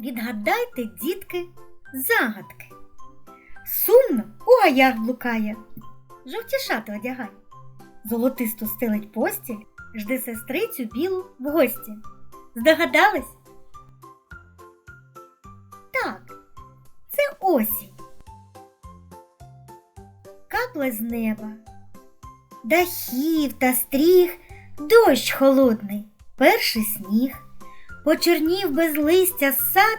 Відгадайте, дітки, загадки. Сумно у гаях блукає, жовті шати одягає, золотисто стелить постіль, жде сестрицю білу в гості. Здогадались? Так, це осінь. Капла з неба, дахів та стріх, дощ холодний, перший сніг, почернів без листя сад,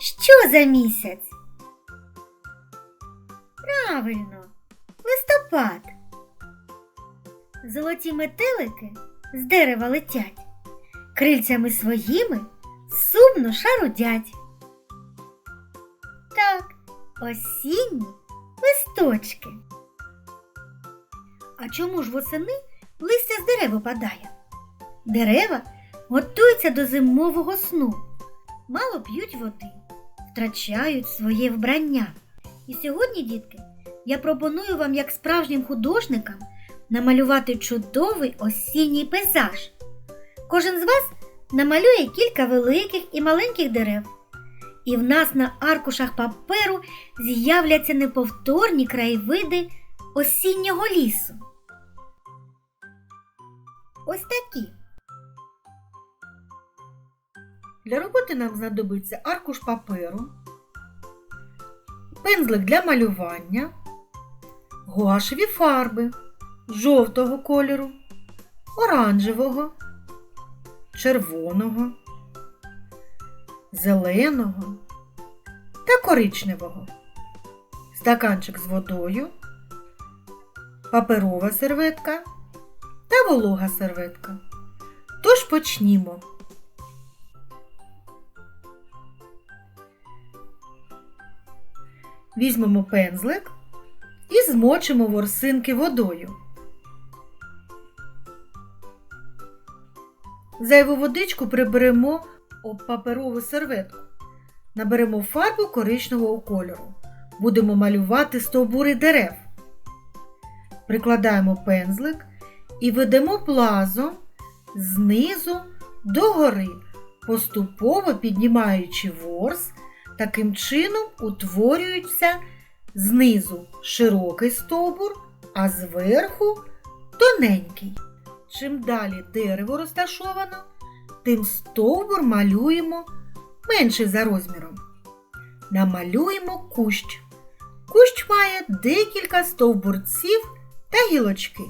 що за місяць? Правильно, листопад. Золоті метелики з дерева летять, крильцями своїми сумно шарудять. Так, осінні листочки. А чому ж восени листя з дерев випадає? Дерева готуються до зимового сну, мало п'ють води, втрачають своє вбрання. І сьогодні, дітки, я пропоную вам, як справжнім художникам, намалювати чудовий осінній пейзаж. Кожен з вас намалює кілька великих і маленьких дерев. І в нас на аркушах паперу з'являться неповторні краєвиди осіннього лісу. Ось такі. Для роботи нам знадобиться аркуш паперу, пензлик для малювання, гуашеві фарби жовтого кольору, оранжевого, червоного, зеленого та коричневого, стаканчик з водою, паперова серветка та волога серветка. Тож почнімо. Візьмемо пензлик і змочимо ворсинки водою. Зайву водичку приберемо об паперову серветку. Наберемо фарбу коричневого кольору. Будемо малювати стовбури дерев. Прикладаємо пензлик і ведемо плазом знизу до гори, поступово піднімаючи ворс, таким чином утворюється знизу широкий стовбур, а зверху тоненький. Чим далі дерево розташовано, тим стовбур малюємо менше за розміром. Намалюємо кущ. Кущ має декілька стовбурців та гілочки.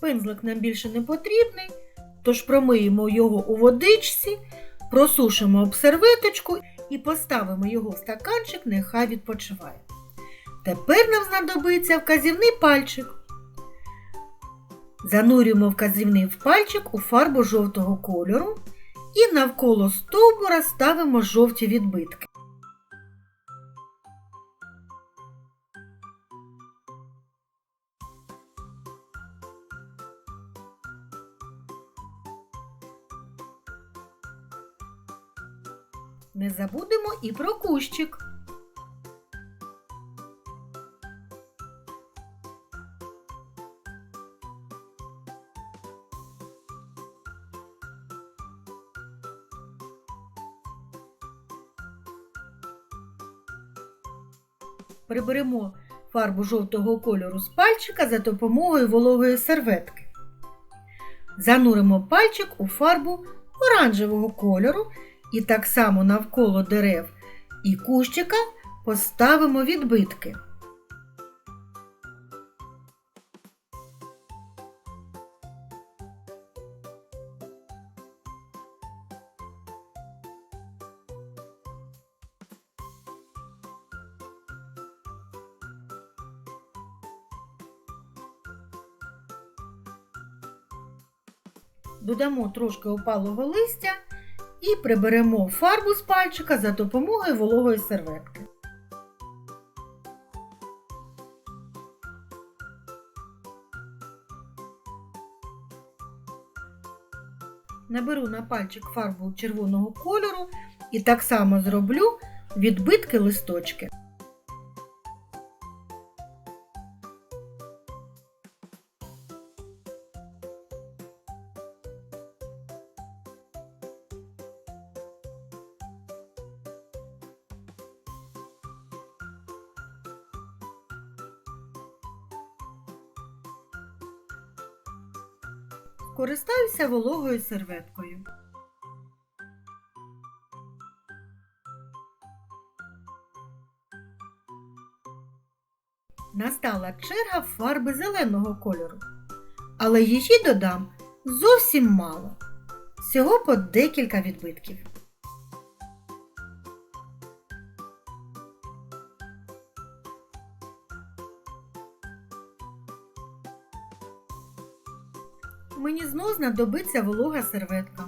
Пензлик нам більше не потрібний, тож промиємо його у водичці, просушимо об серветочку і поставимо його в стаканчик, нехай відпочиває. Тепер нам знадобиться вказівний пальчик. Занурюємо вказівний в пальчик у фарбу жовтого кольору і навколо стовбура ставимо жовті відбитки. Не забудемо і про кущик. Приберемо фарбу жовтого кольору з пальчика за допомогою вологої серветки. Зануримо пальчик у фарбу оранжевого кольору і так само навколо дерев і кущика поставимо відбитки. Додамо трошки опалого листя і приберемо фарбу з пальчика за допомогою вологої серветки. Наберу на пальчик фарбу червоного кольору і так само зроблю відбитки листочки. Скористаюся вологою серветкою. Настала черга фарби зеленого кольору, але її додам зовсім мало. Всього по декілька відбитків. Мені знов знадобиться волога серветка.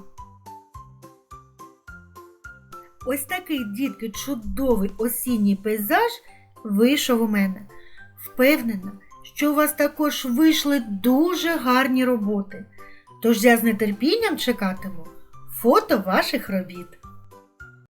Ось такий, дітки, чудовий осінній пейзаж вийшов у мене. Впевнена, що у вас також вийшли дуже гарні роботи. Тож я з нетерпінням чекатиму фото ваших робіт.